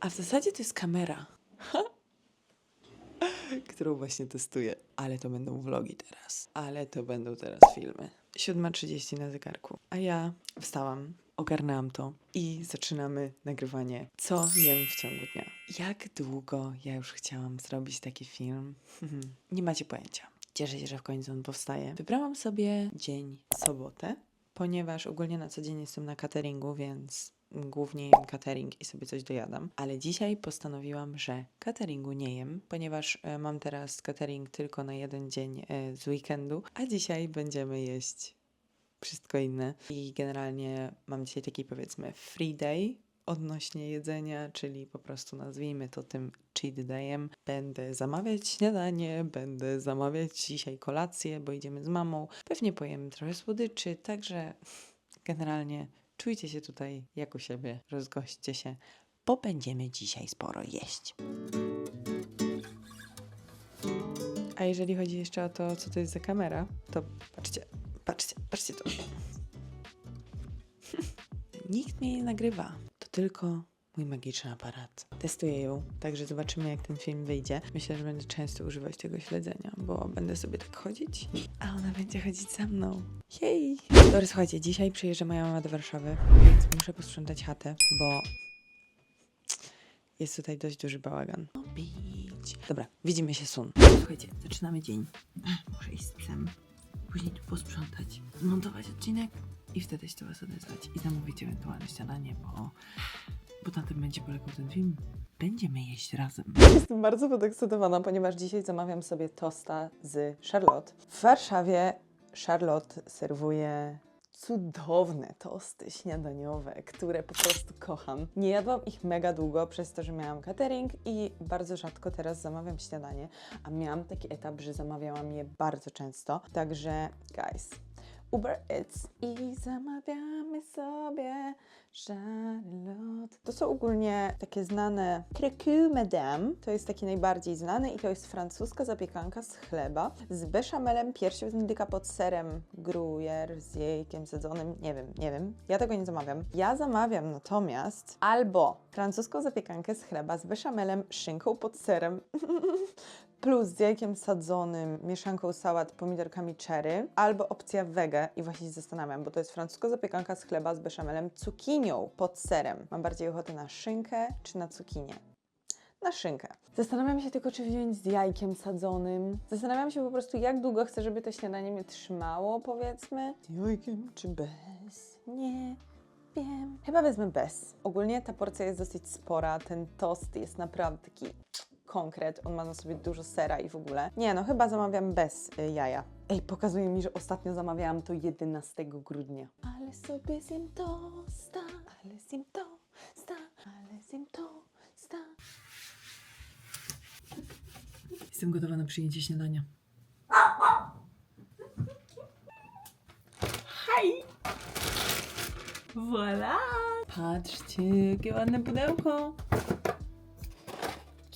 A w zasadzie to jest kamera. którą właśnie testuję. Ale to będą vlogi teraz. Ale to będą teraz filmy. 7.30 na zegarku. A ja wstałam, ogarnęłam to i zaczynamy nagrywanie. Co jem w ciągu dnia? Jak długo ja już chciałam zrobić taki film? Nie macie pojęcia. Cieszę się, że w końcu on powstaje. Wybrałam sobie dzień sobotę, ponieważ ogólnie na co dzień jestem na cateringu, więc głównie jem catering i sobie coś dojadam. Ale dzisiaj postanowiłam, że cateringu nie jem, ponieważ e, mam teraz catering tylko na jeden dzień e, z weekendu, a dzisiaj będziemy jeść wszystko inne. I generalnie mam dzisiaj taki powiedzmy free day odnośnie jedzenia, czyli po prostu nazwijmy to tym cheat dayem. Będę zamawiać śniadanie, będę zamawiać dzisiaj kolację, bo idziemy z mamą. Pewnie pojemy trochę słodyczy, także generalnie czujcie się tutaj jak u siebie, rozgośćcie się, bo będziemy dzisiaj sporo jeść. A jeżeli chodzi jeszcze o to, co to jest za kamera, to patrzcie, patrzcie, patrzcie to. Nikt mnie nie nagrywa. Tylko mój magiczny aparat. Testuję ją, także zobaczymy, jak ten film wyjdzie. Myślę, że będę często używać tego śledzenia, bo będę sobie tak chodzić, a ona będzie chodzić za mną. Jej! Dobra, słuchajcie, dzisiaj przyjeżdża moja mama do Warszawy, więc muszę posprzątać chatę, bo jest tutaj dość duży bałagan. Dobra, widzimy się sun. Słuchajcie, zaczynamy dzień. Muszę iść z psem, później tu posprzątać, zmontować odcinek i wtedy się do was odezwać i zamówić ewentualne śniadanie, bo, bo na tym będzie polegał ten film. Będziemy jeść razem. Jestem bardzo podekscytowana, ponieważ dzisiaj zamawiam sobie tosta z Charlotte. W Warszawie Charlotte serwuje cudowne tosty śniadaniowe, które po prostu kocham. Nie jadłam ich mega długo przez to, że miałam catering i bardzo rzadko teraz zamawiam śniadanie, a miałam taki etap, że zamawiałam je bardzo często. Także guys, Uber Eats i zamawiamy sobie Charlotte. To są ogólnie takie znane Crecu Madame. To jest taki najbardziej znany i to jest francuska zapiekanka z chleba z beszamelem, piersią z indyka pod serem gruyère z jajkiem sadzonym. Nie wiem, nie wiem. Ja tego nie zamawiam. Ja zamawiam natomiast albo francuską zapiekankę z chleba z beszamelem, szynką pod serem plus z jajkiem sadzonym, mieszanką sałat, pomidorkami cherry, albo opcja wege i właśnie się zastanawiam, bo to jest francuska zapiekanka z chleba z beszamelem, cukinią pod serem. Mam bardziej ochotę na szynkę czy na cukinię? Na szynkę. Zastanawiam się tylko, czy wziąć z jajkiem sadzonym. Zastanawiam się po prostu, jak długo chcę, żeby to śniadanie mnie trzymało, powiedzmy. Z jajkiem czy bez? Nie wiem. Chyba wezmę bez. Ogólnie ta porcja jest dosyć spora, ten tost jest naprawdę taki konkret, on ma na sobie dużo sera i w ogóle. Nie, no chyba zamawiam bez y, jaja. Ej, pokazuje mi, że ostatnio zamawiałam to 11 grudnia. Ale sobie zjem tosta, ale zjem tosta, ale zjem tosta. Jestem gotowa na przyjęcie śniadania. Hej! Voilà! Patrzcie, jakie ładne pudełko.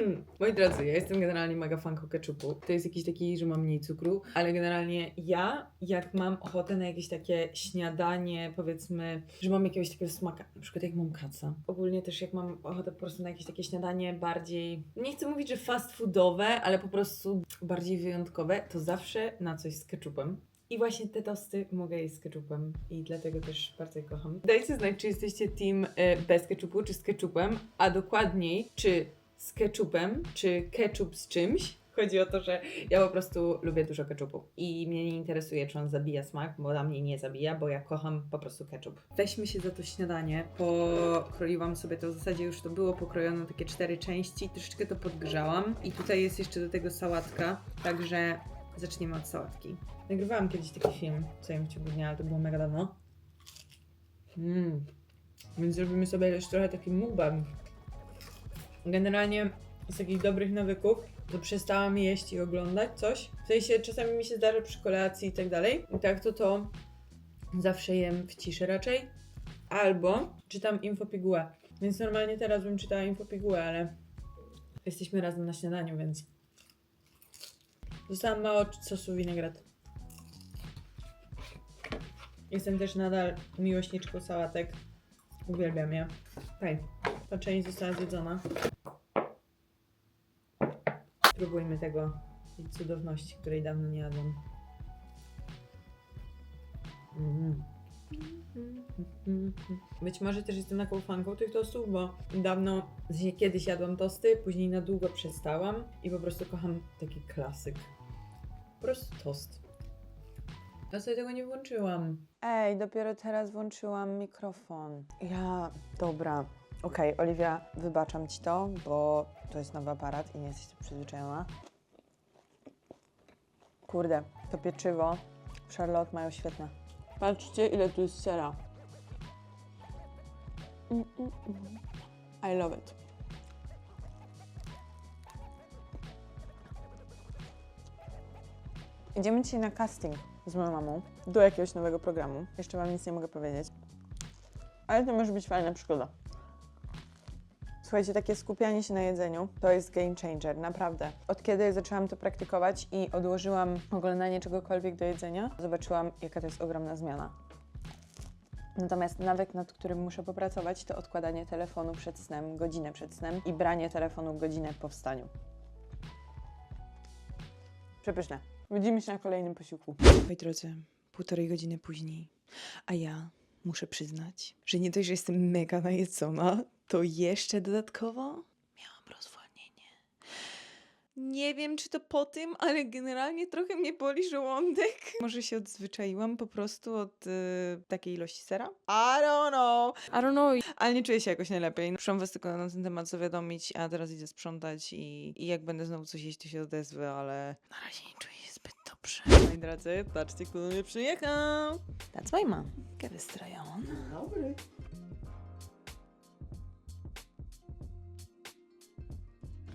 Moi drodzy, ja jestem generalnie mega fanką ketchupu. To jest jakiś taki, że mam mniej cukru, ale generalnie ja, jak mam ochotę na jakieś takie śniadanie, powiedzmy, że mam jakiegoś takiego smaka, na przykład jak mam kaca. Ogólnie też jak mam ochotę po prostu na jakieś takie śniadanie bardziej, nie chcę mówić, że fast foodowe, ale po prostu bardziej wyjątkowe, to zawsze na coś z ketchupem. I właśnie te tosty mogę jeść z ketchupem i dlatego też bardzo je kocham. Dajcie znać, czy jesteście team e, bez ketchupu, czy z ketchupem, a dokładniej, czy z ketchupem, czy ketchup z czymś. Chodzi o to, że ja po prostu lubię dużo ketchupu i mnie nie interesuje, czy on zabija smak, bo dla mnie nie zabija, bo ja kocham po prostu ketchup. Weźmy się za to śniadanie. Pokroiłam sobie to, w zasadzie już to było pokrojone takie cztery części, troszeczkę to podgrzałam i tutaj jest jeszcze do tego sałatka, także zaczniemy od sałatki. Nagrywałam kiedyś taki film, co jem w ciągu dnia, ale to było mega dawno. Mm. Więc zrobimy sobie jeszcze trochę taki mukbang. Generalnie z takich dobrych nawyków to przestałam jeść i oglądać coś. W sensie czasami mi się zdarza przy kolacji i tak dalej. I tak to to zawsze jem w ciszy raczej. Albo czytam infopigułę. Więc normalnie teraz bym czytała infopigułę, ale jesteśmy razem na śniadaniu, więc Dostałam mało sosu winegret. Jestem też nadal miłośniczką sałatek. Uwielbiam je. Okej, ta część została zjedzona. Spróbujmy tego tej cudowności, której dawno nie jadłam. Mm. Być może też jestem taką fanką tych tostów, bo dawno, kiedyś jadłam tosty, później na długo przestałam i po prostu kocham taki klasyk. Po prostu tost. Ja sobie tego nie włączyłam. Ej, dopiero teraz włączyłam mikrofon. Ja, dobra. Okej, Oliwia, wybaczam ci to, bo to jest nowy aparat i nie jesteś przyzwyczajona. Kurde, to pieczywo Charlotte mają świetne. Patrzcie, ile tu jest sera. Mm, mm, mm. I love it. Idziemy dzisiaj na casting z moją mamą do jakiegoś nowego programu. Jeszcze Wam nic nie mogę powiedzieć. Ale to może być fajna przygoda. Słuchajcie, takie skupianie się na jedzeniu to jest game changer, naprawdę. Od kiedy zaczęłam to praktykować i odłożyłam oglądanie czegokolwiek do jedzenia, zobaczyłam, jaka to jest ogromna zmiana. Natomiast nawyk, nad którym muszę popracować, to odkładanie telefonu przed snem, godzinę przed snem i branie telefonu godzinę po wstaniu. Przepyszne. Widzimy się na kolejnym posiłku. Moi drodzy, półtorej godziny później, a ja muszę przyznać, że nie dość, że jestem mega najedzona, to jeszcze dodatkowo miałam rozwolnienie. Nie wiem, czy to po tym, ale generalnie trochę mnie boli żołądek. Może się odzwyczaiłam po prostu od y, takiej ilości sera? I don't know. I don't know. Ale nie czuję się jakoś najlepiej. Muszę was tylko na ten temat zawiadomić, a teraz idę sprzątać i, i jak będę znowu coś jeść, to się odezwę, ale na razie nie czuję się zbyt dobrze. Moi drodzy, patrzcie, kto do mnie przyjechał. That's my mom. Get wystrojona. Dobry.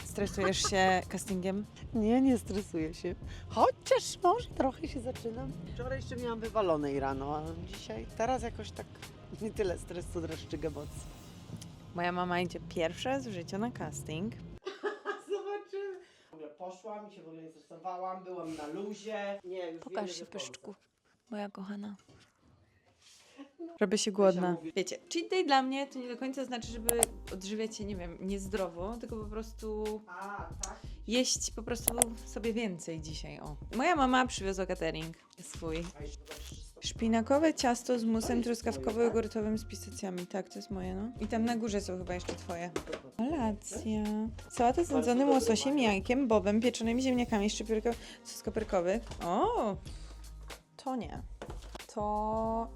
Stresujesz się castingiem? Nie, nie stresuję się. Chociaż może trochę się zaczynam. Wczoraj jeszcze miałam wywalonej rano, a dzisiaj teraz jakoś tak nie tyle stresu, dreszczyk emocji. Moja mama idzie pierwsza z życia na casting. Poszłam, się w ogóle nie stresowałam, byłam na luzie. Nie, już Pokaż wiemy, się, że pyszczku. Moja kochana. Robię się głodna. mówi- Wiecie, cheat day dla mnie to nie do końca znaczy, żeby odżywiać się, nie wiem, niezdrowo, tylko po prostu A, tak? jeść po prostu sobie więcej dzisiaj, o. Moja mama przywiozła catering swój. A jeszcze zobaczysz, co- Szpinakowe ciasto z musem truskawkowo-jogurtowym z pistacjami. Tak, to jest moje, no. I tam na górze są chyba jeszcze twoje. Kolacja. Sałata z dobry łososiem, jajkiem, bobem, pieczonymi ziemniakami, szczypiorko, sos koperkowy. O! To nie. To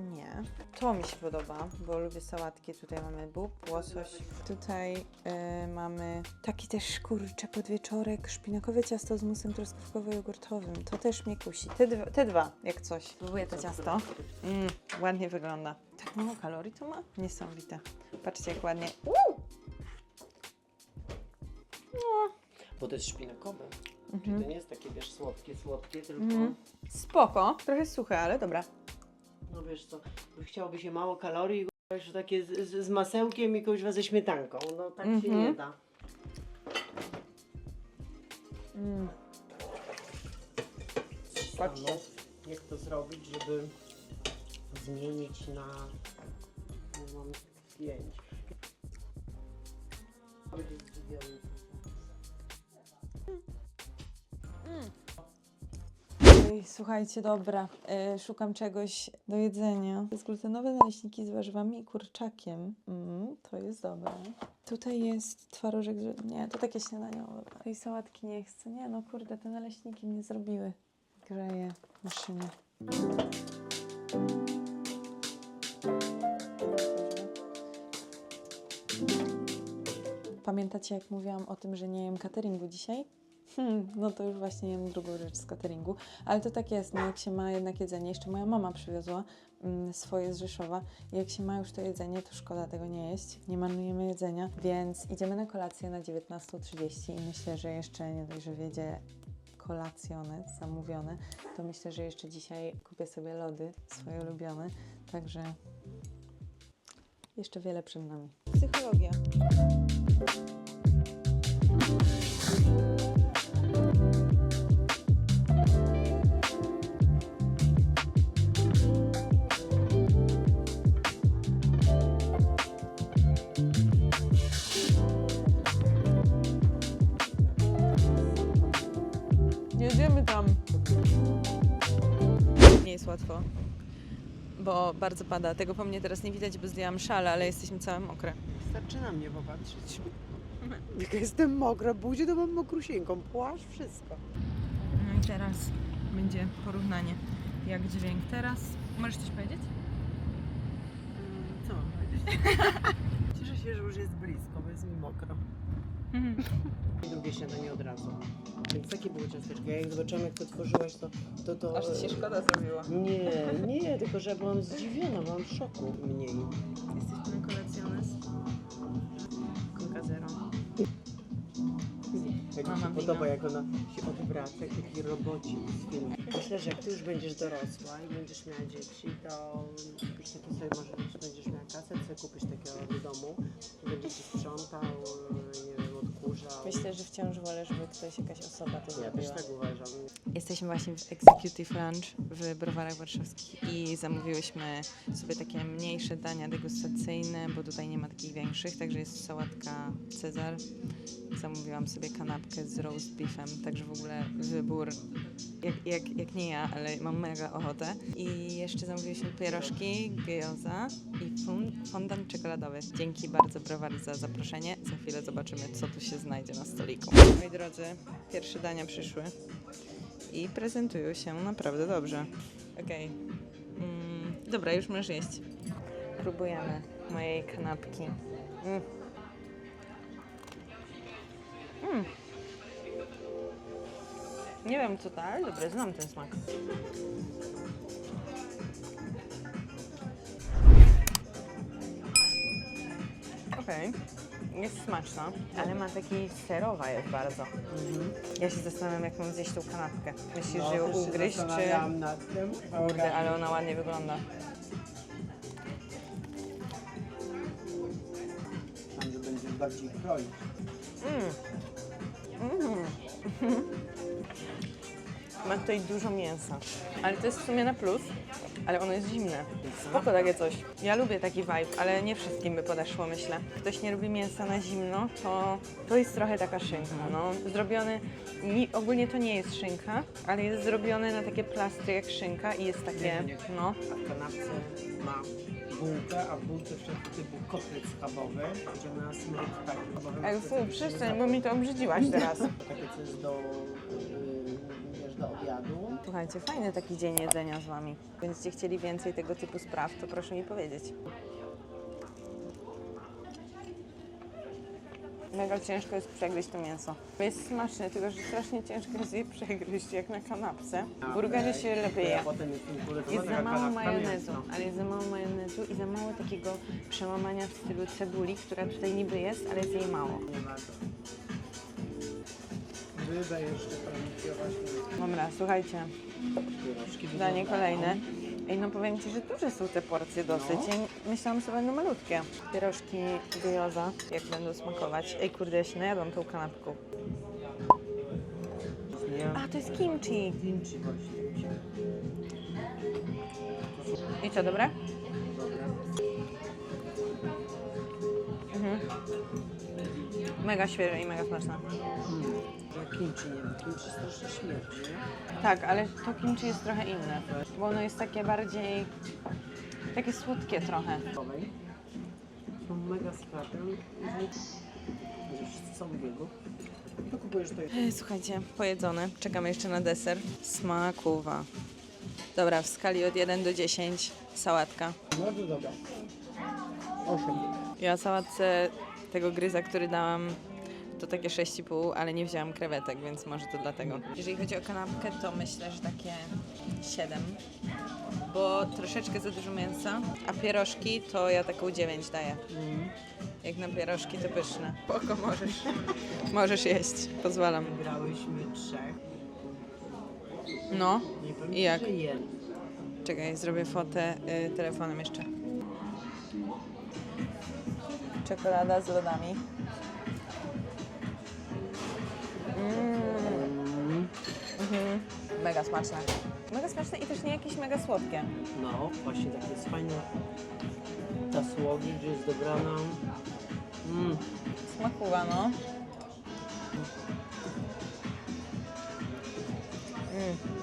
nie. To mi się podoba, bo lubię sałatki. Tutaj mamy bób, łosoś. Tutaj y, mamy taki też kurczę podwieczorek, szpinakowe ciasto z musem truskawkowo-jogurtowym. To też mnie kusi. Te, dwa- te dwa, jak coś. Spróbuję to ciasto. Mm, ładnie wygląda. Tak mało kalorii to ma? Niesamowite. Patrzcie jak ładnie. Uuu! Bo to jest szpinakowe. Czyli Mhm. to nie jest takie, wiesz, słodkie, słodkie, tylko... Mhm. Spoko. Trochę suche, ale dobra. No wiesz co, chciałoby się mało kalorii, jeszcze takie z, z, z masełkiem i kuźwa ze śmietanką. No tak się Mhm. nie da. Mm. Zastanów, jak to zrobić, żeby zmienić na... No mam pięć. Słuchajcie, dobra. Y, szukam czegoś do jedzenia. Bezglutenowe naleśniki z warzywami i kurczakiem. Mm, to jest dobre. Tutaj jest twarożek. z- Nie, to takie śniadaniowe. Tej sałatki nie chcę. Nie, no kurde, te naleśniki mnie zrobiły. Grzeje w maszynie. Pamiętacie, jak mówiłam o tym, że nie jem cateringu dzisiaj? Hmm, no to już właśnie jem drugą rzecz z cateringu. Ale to tak jest, no jak się ma jednak jedzenie, jeszcze moja mama przywiozła mm, swoje z Rzeszowa. Jak się ma już to jedzenie, to szkoda tego nie jeść. Nie marnujemy jedzenia, więc idziemy na kolację na 19.30 i myślę, że jeszcze nie dość, że wiedzie kolacjonet zamówione, to myślę, że jeszcze dzisiaj kupię sobie lody swoje ulubione. Także jeszcze wiele przed nami. Psychologia. Bo bardzo pada. Tego po mnie teraz nie widać, bo zdjęłam szale, ale jesteśmy całe mokre. Wystarczy na mnie popatrzeć. Jak jestem mokra, budzie to mam mokrusieńką, płaszcz, wszystko. No i teraz będzie porównanie, jak dźwięk teraz. Możesz coś powiedzieć? Co mam powiedzieć? Cieszę się, że już jest blisko, bo jest mi mokro. I drugie śniadanie od razu. Więc takie były ciasteczka. Ja jak zobaczyłam, jak to tworzyłaś, to... to, to Aż ci się szkoda zrobiła. Nie, nie, tylko że byłam zdziwiona, byłam w szoku mniej. Jesteśmy na kolacjones. Coca Zero. Jak mi Mama się wina. podoba, jak ona się odwraca, jak taki robocik z filmu. Myślę, że jak ty już będziesz dorosła i będziesz miała dzieci, to kupisz takie sobie, może będziesz miała kasę, sobie kupisz takiego do domu, będziesz ci sprzątał, nie wiem. Myślę, że wciąż wolę, żeby ktoś, jakaś osoba to Ja też zrobiła. tak uważam. Jesteśmy właśnie w Executive Lunch w Browarach Warszawskich i zamówiłyśmy sobie takie mniejsze dania degustacyjne, bo tutaj nie ma takich większych, także jest sałatka Cezar. Zamówiłam sobie kanapkę z roast beefem, także w ogóle wybór jak, jak, jak nie ja, ale mam mega ochotę. I jeszcze zamówiłyśmy pierożki, gyoza i fondant czekoladowy. Dzięki bardzo Browary za zaproszenie. Za chwilę zobaczymy, co tu się znajdzie na stoliku. Moi drodzy, pierwsze dania przyszły i prezentują się naprawdę dobrze. Okej. Mm, dobra, już możesz jeść. Próbujemy mojej kanapki. Mm. Mm. Nie wiem co to, ale dobre, znam ten smak. Okej, jest smaczna, ale ma taki serowa jest bardzo. Ja się zastanawiam, jak mam zjeść tą kanapkę. Myślisz, że ją No, też się ugryźć, czy... nad tym. Kurde, ale ona ładnie wygląda. Tam, że będzie bardziej kroić. Mm. Mm. Ma tutaj dużo mięsa. Ale to jest w sumie na plus, ale ono jest zimne. Spoko takie coś. Ja lubię taki vibe, ale nie wszystkim by podeszło, myślę. Ktoś nie lubi mięsa na zimno, to to jest trochę taka szynka, no. Zrobiony, ni, ogólnie to nie jest szynka, ale jest zrobione na takie plastry jak szynka i jest takie, no. W kanapce ma bułkę, a w bułce wszelki typu kotlet schabowy, gdzie na taki schabowy. Ej, fuj, przestań, bo mi to obrzydziłaś teraz. Takie co jest do, do obiadu. Słuchajcie, fajny taki dzień jedzenia z Wami. Będziecie chcieli więcej tego typu spraw, to proszę mi powiedzieć. Mega ciężko jest przegryźć to mięso. Jest smaczne, tylko że strasznie ciężko jest je przegryźć, jak na kanapce. W burgerze się lepiej je. Jest za mało majonezu, ale jest za mało majonezu i za mało takiego przełamania w stylu cebuli, która tutaj niby jest, ale jest jej mało. Rybę jeszcze pranicjować, Dobra, słuchajcie, Danie kolejne. Ej, no powiem Ci, że duże są te porcje dosyć. No. Ja myślałam, że będą malutkie. Pierożki gyoza, jak będą smakować. Ej, kurde, ja się najadłam tą kanapką. A, to jest kimchi. Kimchi właśnie. I co, dobre? Dobra. Mhm. Mega świeże i mega smaczne. Hmm. Ja kimchi nie wiem. Kimchi strasznie śmierdzi, nie? Tak, ale to kimchi jest trochę inne, bo ono jest takie bardziej... takie słodkie trochę. Są mega sklepy. Wszyscy są biegu. To kupujesz to Ej, Słuchajcie, pojedzone. Czekamy jeszcze na deser. Smakuwa. Dobra, w skali od 1 do 10 sałatka. Bardzo dobra. Osiem. Ja sałatce tego gryza, który dałam, to takie 6,5, ale nie wzięłam krewetek, więc może to dlatego. Jeżeli chodzi o kanapkę, to myślę, że takie 7, bo troszeczkę za dużo mięsa, a pierożki to ja taką 9 daję. Mm. Jak na pierożki to pyszne. Spoko, możesz. możesz jeść, pozwalam. Wygrałyśmy trzech. No, I jak? czekaj, zrobię fotę y, telefonem jeszcze. Czekolada z lodami. Mm. Mhm. Mega smaczne. Mega smaczne i też nie jakieś mega słodkie. No, właśnie tak jest fajna ta słodycz jest dobrana. Mm. Smakuwa, no. Mm.